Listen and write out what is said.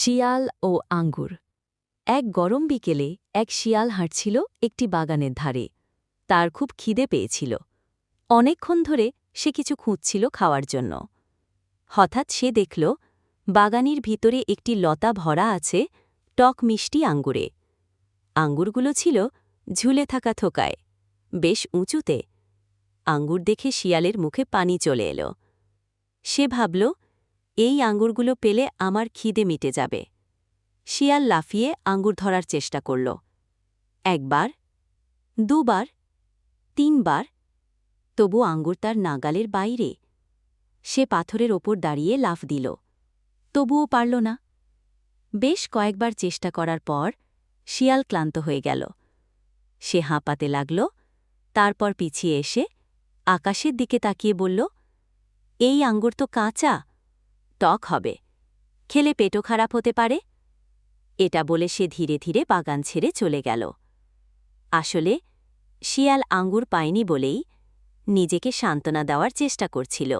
শিয়াল ও আঙ্গুর। এক গরম বিকেলে এক শিয়াল হাঁটছিল একটি বাগানের ধারে। তার খুব খিদে পেয়েছিল। অনেকক্ষণ ধরে সে কিছু খুঁজছিল খাওয়ার জন্য। হঠাৎ সে দেখল, বাগানের ভিতরে একটি লতা ভরা আছে টক মিষ্টি আঙ্গুরে। আঙ্গুরগুলো ছিল ঝুলে থাকা থোকায়, বেশ উঁচুতে। আঙ্গুর দেখে শিয়ালের মুখে পানি চলে এলো। সে ভাবল এই আঙ্গুরগুলো পেলে আমার খিদে মিটে যাবে। শিয়াল লাফিয়ে আঙ্গুর ধরার চেষ্টা করল। একবার, দুবার, তিনবার, তবু আঙ্গুর তার নাগালের বাইরে। সে পাথরের ওপর দাঁড়িয়ে লাফ দিল। তবুও পারল না। বেশ কয়েকবার চেষ্টা করার পর শিয়াল ক্লান্ত হয়ে গেল। সে হাঁপাতে লাগল, তারপর পিছিয়ে এসে আকাশের দিকে তাকিয়ে বলল, এই আঙ্গুর তো কাঁচা টক হবে। খেলে পেটও খারাপ হতে পারে। এটা বলে সে ধীরে ধীরে বাগান ছেড়ে চলে গেল। আসলে, শিয়াল আঙ্গুর পায়নি বলেই নিজেকে সান্ত্বনা দেওয়ার চেষ্টা করছিল।